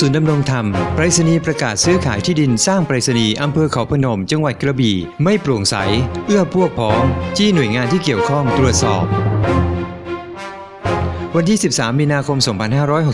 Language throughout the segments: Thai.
ศูนย์ดำรงธรรมไปรษณีย์ประกาศซื้อขายที่ดินสร้างไปรษณีย์อำเภอเขาพนม จังหวัดกระบี่ ไม่โปร่งใส เอื้อพวกพ้อง จี้หน่วยงานที่เกี่ยวข้องตรวจสอบ วันที่ 13 มีนาคม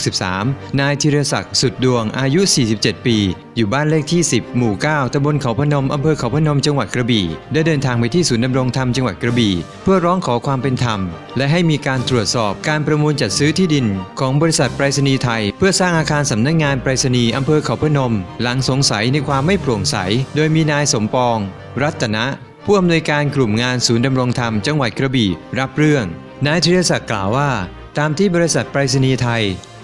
2563 นายธีรศักดิ์สุดดวงอายุ 47 ปี อยู่บ้านเลขที่ 10 หมู่ 9ตำบลเขาพนมอำเภอเขาพนมจังหวัดกระบี่ ได้เดินทางไปที่ศูนย์ดำรงธรรมจังหวัดกระบี่ เพื่อร้องขอความเป็นธรรม และให้มีการตรวจสอบการประมูลจัดซื้อที่ดิน ของบริษัทไปรษณีย์ไทย เพื่อสร้างอาคารสำนักงานไปรษณีย์อำเภอเขาพนม หลังสงสัยในความไม่โปร่งใส โดยมีนายสมปอง รัตนะผู้อำนวยการกลุ่มงานศูนย์ดำรงธรรมจังหวัดกระบี่รับเรื่องนายธีรศักดิ์กล่าวว่า ตามที่บริษัทไปรษณีย์ไทย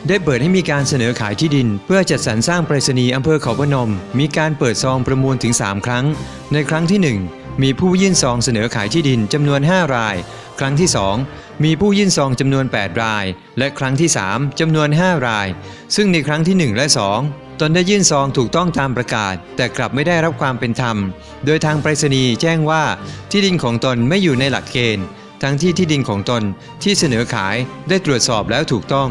ได้เปิดให้มีการเสนอขายที่ดิน เพื่อจัดสรรสร้างไปรษณีย์อำเภอเขาพนม มีการเปิดซองประมูลถึง 3 ครั้ง ในครั้งที่ 1 มีผู้ยื่นซองเสนอขายที่ดินจำนวน 5 ราย ครั้งที่ 2 มีผู้ยื่นซองจำนวน 8 ราย และครั้งที่ 3จำนวน 5 ราย ซึ่งในครั้งที่ 1 และ 2ตนได้ยื่นซองถูกต้องตามประกาศ แต่กลับไม่ได้รับความเป็นธรรม โดยทางไปรษณีย์แจ้งว่าที่ดินของตนไม่อยู่ในหลักเกณฑ์ ทั้งที่ที่ดินของตนที่เสนอขายได้ตรวจสอบแล้วถูกต้อง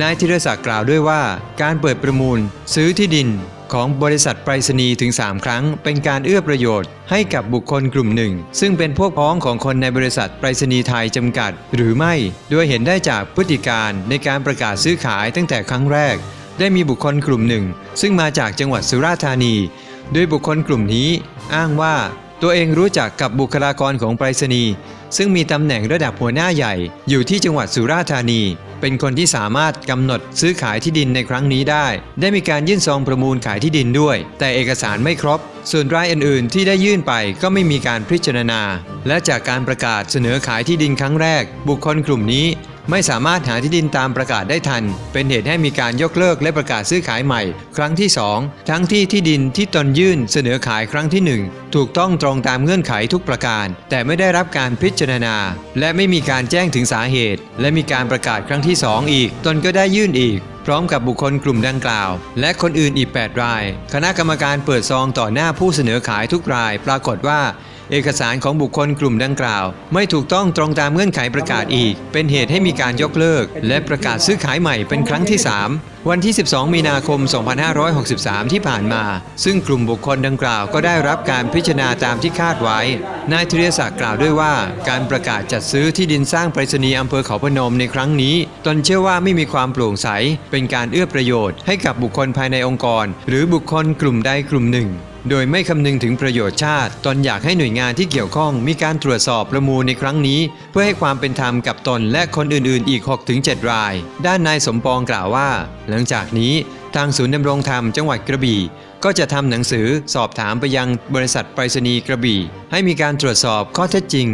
นายธีรศักดิ์กล่าวด้วยว่า การเปิดประมูล ซื้อที่ดินของบริษัทไปรษณีย์ถึง 3 ครั้ง เป็นการเอื้อประโยชน์ให้กับบุคคลกลุ่มหนึ่ง ซึ่งเป็นพวกพ้องของคนในบริษัทไปรษณีย์ไทยจำกัด หรือไม่ โดยเห็นได้จากพฤติการในการประกาศซื้อขายตั้งแต่ครั้งแรก ได้มีบุคคลกลุ่มหนึ่ง ซึ่งมาจากจังหวัดสุราษฎร์ธานี โดยบุคคลกลุ่มนี้อ้างว่า ตัวเองรู้จักกับบุคลากรของไปรษณีย์ซึ่งมีตำแหน่งระดับหัวหน้าใหญ่ อยู่ที่จังหวัดสุราษฎร์ธานี เป็นคนที่สามารถกำหนดซื้อขายที่ดินในครั้งนี้ได้ ได้มีการยื่นซองประมูลขายที่ดินด้วย แต่เอกสารไม่ครบ ส่วนรายอื่นๆ ที่ได้ยื่นไปก็ไม่มีการพิจารณา และจากการประกาศเสนอขายที่ดินครั้งแรก บุคคลกลุ่มนี้ ไม่สามารถหาที่ดินตามประกาศได้ทัน เป็นเหตุให้มีการยกเลิกและประกาศซื้อขายใหม่ ครั้งที่ 2 ทั้งที่ที่ดินที่ตนยื่นเสนอขายครั้งที่ 1 ถูกต้องตรงตามเงื่อนไขทุกประการ แต่ไม่ได้รับการพิจารณา และไม่มีการแจ้งถึงสาเหตุ และมีการประกาศครั้งที่ 2 อีก ตนก็ได้ยื่นอีกพร้อมกับบุคคลกลุ่มดังกล่าว และคนอื่นอีก 8 ราย คณะกรรมการเปิดซองต่อหน้าผู้เสนอขายทุกราย ปรากฏว่า เอกสารของบุคคลกลุ่มดังกล่าว ไม่ถูกต้องตรงตามเงื่อนไขประกาศอีก เป็นเหตุให้มีการยกเลิก และประกาศซื้อขายใหม่เป็นครั้งที่ 3 วันที่ 12 มีนาคม 2563 ที่ผ่านมา ซึ่งกลุ่มบุคคลดังกล่าวก็ได้รับการพิจารณาตามที่คาดไว้ นายธีรศักดิ์กล่าวด้วยว่า การประกาศจัดซื้อที่ดินสร้างไปรษณีย์อำเภอเขาพนมในครั้งนี้ ตนเชื่อว่าไม่มีความโปร่งใส เป็นการเอื้อประโยชน์ให้กับบุคคลภายในองค์กร หรือบุคคลกลุ่มใดกลุ่มหนึ่ง โดยไม่คำนึงถึงประโยชน์ชาติ ตนอยากให้หน่วยงานที่เกี่ยวข้องมีการตรวจสอบประมูลในครั้งนี้ เพื่อให้ความเป็นธรรมกับตนและคนอื่นๆ อีก 6-7 ราย ด้านนายสมปองกล่าวว่า หลังจากนี้ทางศูนย์ดำรงธรรมจังหวัดกระบี่ ก็จะทำหนังสือสอบถามไปยังบริษัทไปรษณีย์กระบี่ ให้มีการตรวจสอบข้อเท็จจริง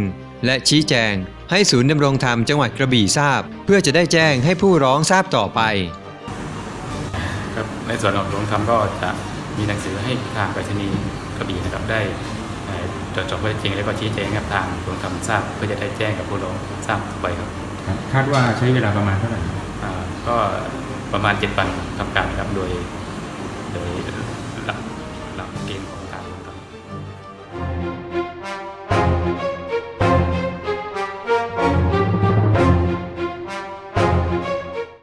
และชี้แจง ให้ศูนย์ดำรงธรรมจังหวัดกระบี่ทราบ เพื่อจะได้แจ้งให้ผู้ร้องทราบต่อไป ครับในส่วนของหลวงธรรมก็จะ มีหนังสือให้ทางไปรษณีย์กระบี่นะครับได้เอ่อตรวจสอบข้อเท็จจริงแล้วก็ชี้แจงกับทางหลวงธรรมทราบเพื่อจะได้แจ้งกับผู้ร้องทราบต่อไปครับครับคาดว่าใช้เวลาประมาณเท่าไหร่อ่าก็ประมาณเจ็ดวันทำการครับโดยโดยหลักหลักเกณฑ์ของ